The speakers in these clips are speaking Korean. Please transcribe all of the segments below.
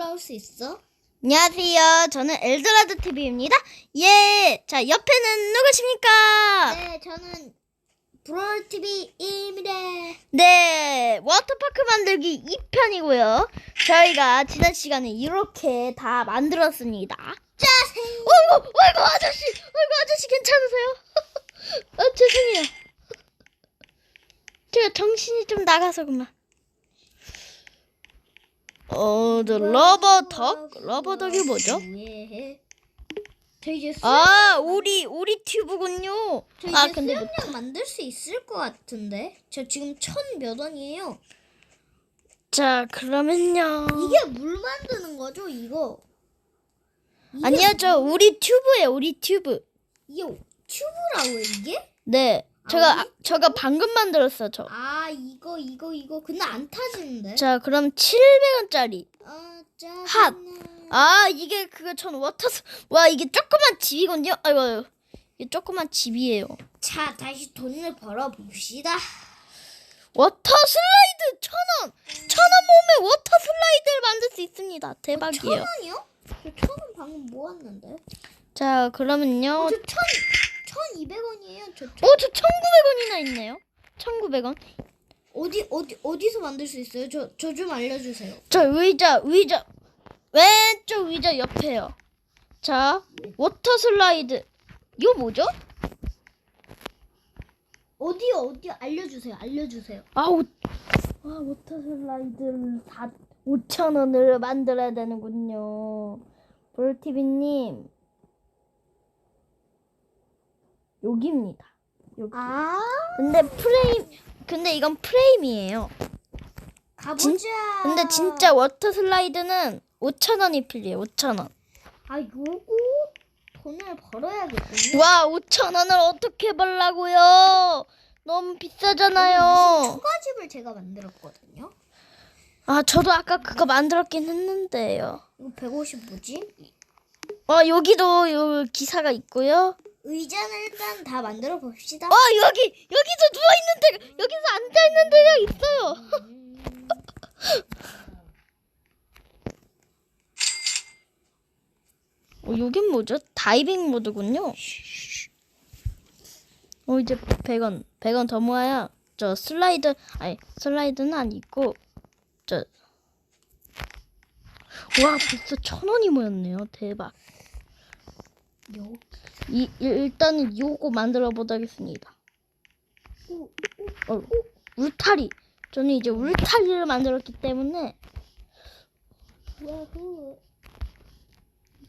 올라올 수 있어? 안녕하세요. 저는 엘도라도 TV입니다. 예. 자, 옆에는 누구십니까? 네, 저는 브롤 TV입니다. 네. 워터파크 만들기 2편이고요. 저희가 지난 시간에 이렇게 다 만들었습니다. 짜세. 어이구, 어이구, 아저씨. 어이구, 아저씨 괜찮으세요? 아, 죄송해요. 제가 정신이 좀 나가서 그만. 어, 저 러버 덕? 러버 덕이 뭐죠? 예. 저 이제 수, 아, 우리 우리 튜브군요. 저 이제 아, 근데 뭐- 수영장 만들 수 있을 것 같은데. 저 지금 천 몇 원이에요. 자, 그러면요. 이게 물 만드는 거죠, 이거? 이게 아니요, 저 우리 튜브예요. 우리 튜브. 이게 튜브라고요, 이게? 네. 제가 아, 아, 제가 방금 만들었어, 저. 아, 이거 이거 이거. 근데 안 타지는데. 자, 그럼 700원짜리. 아, 핫. 짜증나. 아, 이게 그거 전 워터스 와, 이게 조그만 집이군요. 아이고. 이게 조그만 집이에요. 자, 다시 돈을 벌어 봅시다. 워터 슬라이드 천 원. 천원 모으면 워터 슬라이드를 만들 수 있습니다. 천 대박이에요. 원이요? 저 천 원 방금 모았는데. 자, 그러면요. 어, 저 천, 천이백 원이에요. 저 천. 어, 저 1,900원이나 있네요. 1,900원. 어디 어디 어디서 만들 수 있어요? 저 저 좀 알려 주세요. 저 의자, 의자, 왼쪽 의자 옆에요. 자, 워터 슬라이드. 이거 뭐죠? 어디요 어디 알려 주세요. 알려 주세요. 아, 오, 아 워터 슬라이드를 4, 5천 원을 만들어야 되는군요. 볼티비 님. 여기입니다. 여기. 아 근데 프레임, 근데 이건 프레임이에요. 가보자. 근데 진짜 워터 슬라이드는 5천 원이 필요해요. 5천 원. 아 요거 돈을 벌어야겠군요. 와, 5천 원을 어떻게 벌라고요? 너무 비싸잖아요. 초가집을 제가 만들었거든요. 아, 저도 아까 그거 만들었긴 했는데요. 이거 150 뭐지? 어, 여기도 요 기사가 있고요. 의자는 일단 다 만들어 봅시다. 어, 여기 여기서 누워 있는 데가 여기서 앉아 있는 데가 있어요. 어, 여긴 뭐죠? 다이빙 모드군요. 어, 이제 100원. 100원 더 모아야 저 슬라이드 아니, 슬라이드는 아니고 저 와, 벌써 천 원이 모였네요. 대박. 요. 이 일단은 요거 만들어 보도록하겠습니다. 어, 울타리. 저는 이제 울타리를 만들었기 때문에.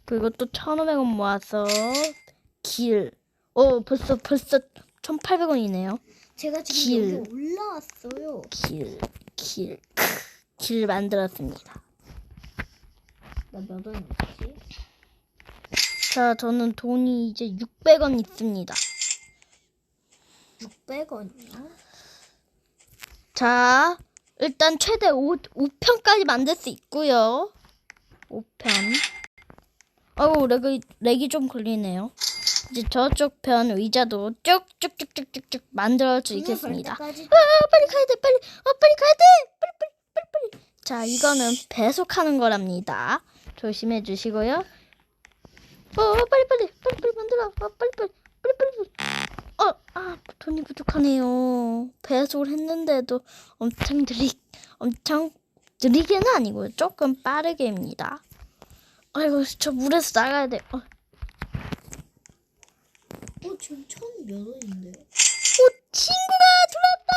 그리고 또 1,500원 모아서 길. 어, 벌써 벌써 1,800원이네요. 제가 지금 길. 여기 올라왔어요. 길, 길, 크, 길 만들었습니다. 나 몇 원이었지? 자, 저는 돈이 이제 600원 있습니다. 600원이요? 자, 일단 최대 5, 5편까지 만들 수 있고요. 5편. 아우, 렉이, 렉이 좀 걸리네요. 이제 저쪽 편 의자도 쭉쭉쭉쭉쭉쭉 만들어 주겠습니다. 아, 빨리 가야 돼, 빨리. 아, 빨리 가야 돼. 빨리, 빨리, 빨리, 빨리. 자, 이거는 배속하는 거랍니다. 조심해 주시고요. 어, 빨리, 빨리, 빨리, 빨리 만들어. 어, 빨리, 빨리, 빨리, 빨리. 어, 아, 돈이 부족하네요. 배속을 했는데도 엄청 느리, 엄청 느리게는 아니고요. 조금 빠르게입니다. 아이고, 저 물에서 나가야 돼. 어, 어, 지금 천몇 원인데요? 오, 친구가 들어왔다!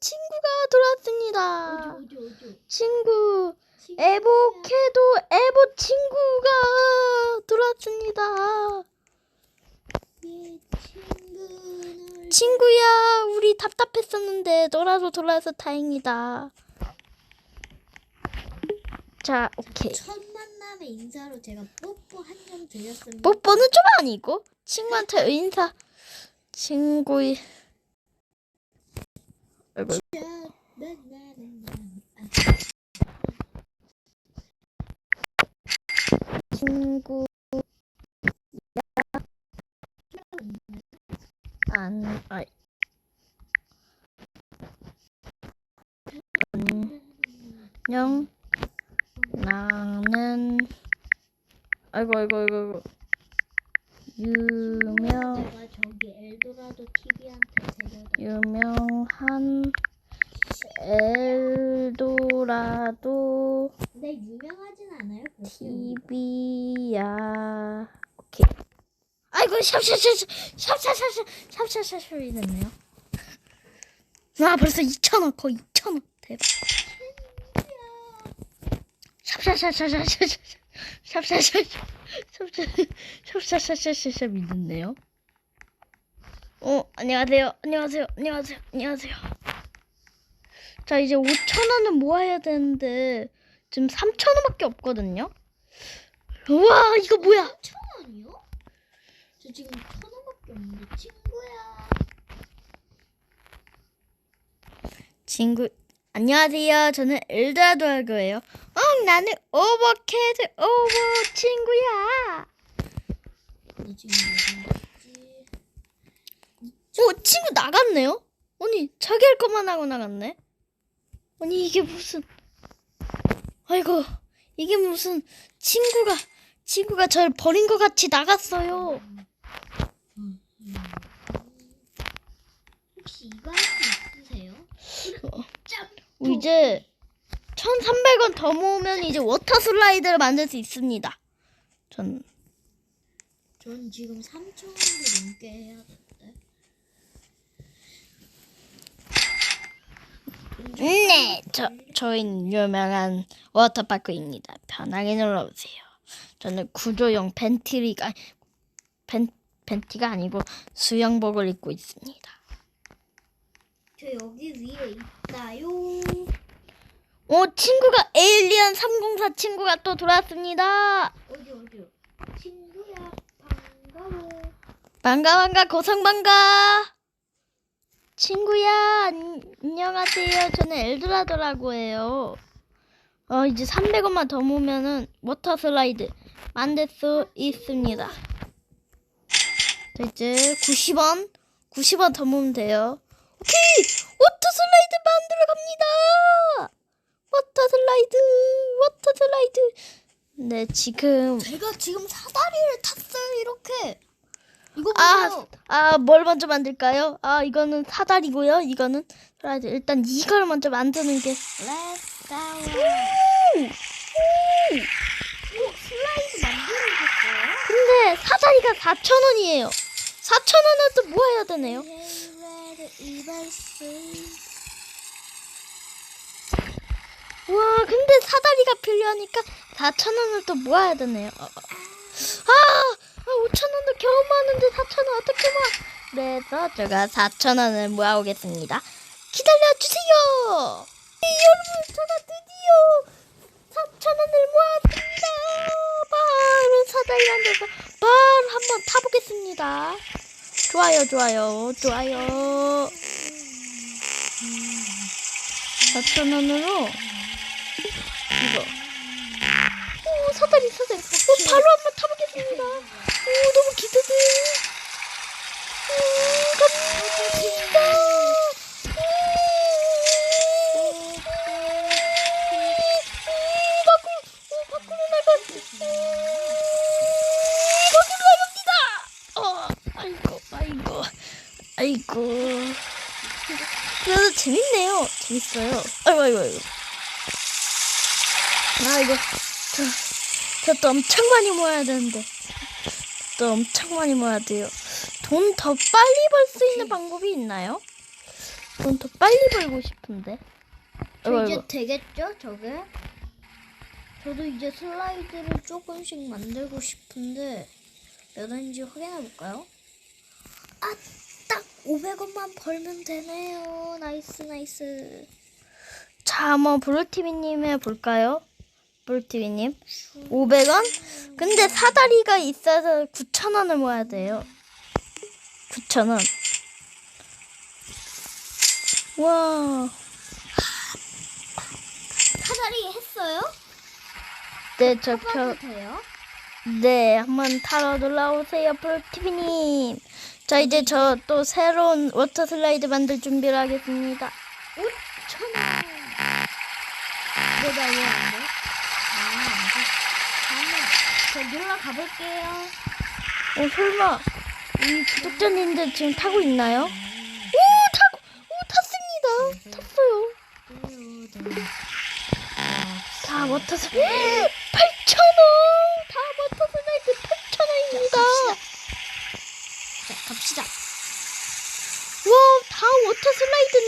친구가 들어왔습니다. 어디, 어디, 어디? 친구. 에보캐도 에보 친구가 들어왔습니다. 친구야, 우리 답답했었는데 너라도 돌아와서 다행이다. 자, 오케이. 첫 만남의 인사로 제가 뽀뽀 한 점 드렸습니다. 뽀뽀는 좀 아니고 친구한테 인사. 친구의 아이고, 친구 안 아이 안녕 나는 아이고 아이고 아이고 아이고 유명. 유명한 엘도라도 근데 유명하진 않아요. TV야 오케이 아이고 샵샵샵 샵샵샵 샵샵샵 소리 됐네요 아 벌써 2,000원 거의 2,000원 대박 샵샵샵샵샵샵 샵샵샵 샵샵샵샵샵샵 있는데요 어 안녕하세요 안녕하세요 안녕하세요 안녕하세요 자 이제 5,000원은 모아야 되는데 지금 3,000원밖에 없거든요? 우와 이거 뭐야? 천 원이요? 저 지금 천 원밖에 없는데 친구야. 친구 안녕하세요. 저는 엘드라도 할 거예요. 응 나는 오버캐드 오버 친구야. 너 지금? 오 친구 나갔네요? 아니 자기 할 것만 하고 나갔네 아니 이게 무슨 아이고 이게 무슨 친구가 친구가 저를 버린 것 같이 나갔어요 혹시 이거 할 수 있으세요? 짬. 이제 1300원 더 모으면 이제 워터 슬라이드를 만들 수 있습니다 전 전 지금 3천 원도 넘게 해야 되는데. 네, 저, 저희는 유명한 워터파크입니다. 편하게 놀러오세요. 저는 구조용 벤티리가, 벤, 벤티가 아니고 수영복을 입고 있습니다. 저 여기 위에 있다요. 오, 친구가 에일리언 304 친구가 또 돌아왔습니다. 어디 어디요? 친구야 반가워. 반가, 반가, 고성 반가. 친구야, 안, 안녕하세요. 저는 엘드라도라고 해요. 어, 이제 300원만 더 모으면은 워터 슬라이드 만들 수 있습니다. 자, 이제 90원, 90원 더 모으면 돼요. 오케이! 워터 슬라이드 만들어 갑니다! 워터 슬라이드, 워터 슬라이드. 네, 지금 제가 지금 사다리를 탔어요 이렇게. 이거 아. 아, 뭘 먼저 만들까요? 아, 이거는 사다리고요. 이거는 슬라이드. 일단 이걸 먼저 만드는 게. Let's go. 오! 오! 슬라이드 만들어줬어요? 근데 사다리가 4,000원이에요. 4,000원은 또뭐 해야 되네요? 와, 근데 사다리가 필요하니까 4,000원을 또 모아야 되네요. 어, 어. 아, 아 5,000원도 겨우 모았는데 4,000원 어떻게 모아? 그래서 제가 4,000원을 모아오겠습니다. 기다려주세요! 네, 여러분, 제가 드디어 4,000원을 모았습니다! 바로 만들어서 바로 한번 타보겠습니다. 좋아요, 좋아요, 좋아요. 4,000원으로 이거. 오, 사다리, 사다리. 오, 바로 한번 타보겠습니다. 오, 너무 기대돼. 아이고. 그래도 재밌네요. 재밌어요. 아이고, 아이고, 아이고. 아, 이거, 저, 저또 엄청 많이 모아야 되는데. 또 엄청 많이 모아야 돼요. 돈 더 빨리 벌 수 있는 방법이 있나요? 돈 더 빨리 벌고 싶은데. 저 이제. 되겠죠, 저게? 저도 이제 슬라이드를 조금씩 만들고 싶은데 몇 원인지 확인해 볼까요? 아, 딱 500원만 벌면 되네요. 나이스, 나이스. 자, 한번 브루티비님 해볼까요? 브루티비님. 500원? 근데 사다리가 있어서 9,000원을 모아야 돼요. 9,000원. 와. 사다리 했어요? 네, 저 표, 해봐도 돼요? 네, 한번 타러 놀러 오세요, 브루티비님. 자, 이제 저 또 새로운 워터 슬라이드 만들 준비를 하겠습니다. 5천 원. 내가 이해안 돼? 아, 저 놀러 가볼게요. 어, 설마, 이 구독자님들 지금 타고 있나요? 오, 타고, 오, 탔습니다. 탔어요. 다 워터스, 8,000원! 다 워터슬라이드 8,000원입니다. 자, 갑시다. 와, 다 워터 슬라이드는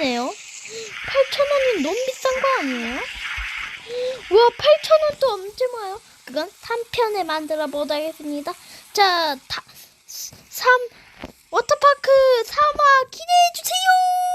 8,000원이네요. 8,000원이 너무 비싼 거 아니에요? 와, 8,000원도 언제 모아요? 그건 3편에 만들어 보도록 하겠습니다. 자, 다, 3, 워터파크 3화 기대해주세요!